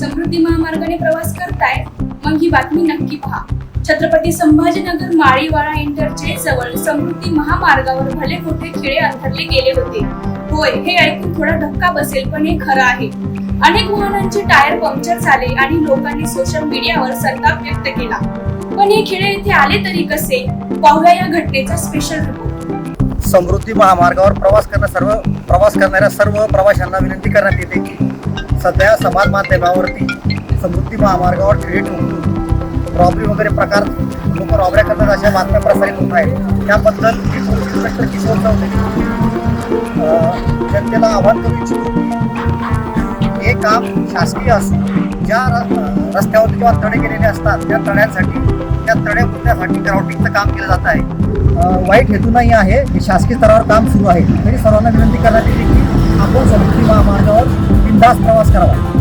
समृद्धी महामार्गाने प्रवास करताय मग ही बातमी नक्की पहा. छत्रपती संभाजीनगर माळीवाडा इंटरचेंज जवळ समृद्धी महामार्गावर भले मोठे खिळे अंतरले गेले होते. होय हे ऐकून थोडा धक्का बसेल पण हे खरं आहे. अनेक वाहनांचे टायर पंक्चर झाले आणि लोकांनी सोशल मीडियावर संताप व्यक्त केला. पण हे खिळे इथे आले तरी कसे? पाहूया या घटनेचा स्पेशल रिपोर्ट समृद्धी महामार्गावर प्रवास करणं सर्व प्रवास करणाऱ्या सर्व प्रवाशांना विनंती करण्यात येते की सध्या समाज माध्यमावरती समृद्धी महामार्गावर क्रिएट होऊन रॉबरी वगैरे प्रकार लोक रॉबऱ्या करतात अशा बातम्या प्रसारित होत आहेत. त्याबद्दल मी पोलीस इन्स्पेक्टर किशोर चौधरी जनतेला आव्हान करू इच्छितो हे काम शासकीय असून ज्या र- रस्त्यावर जेव्हा तडे गेलेले असतात त्या तड्यांसाठी त्या तडे बुजण्यासाठी ग्राउंडिंगचं काम केलं जात आहे. वाईट हेतू नाही आहे हे शासकीय स्तरावर काम सुरू आहे. तरी सर्वांना विनंती करण्यात येते की आपण समृद्धी महामार्गावर बिंदास प्रवास करावा.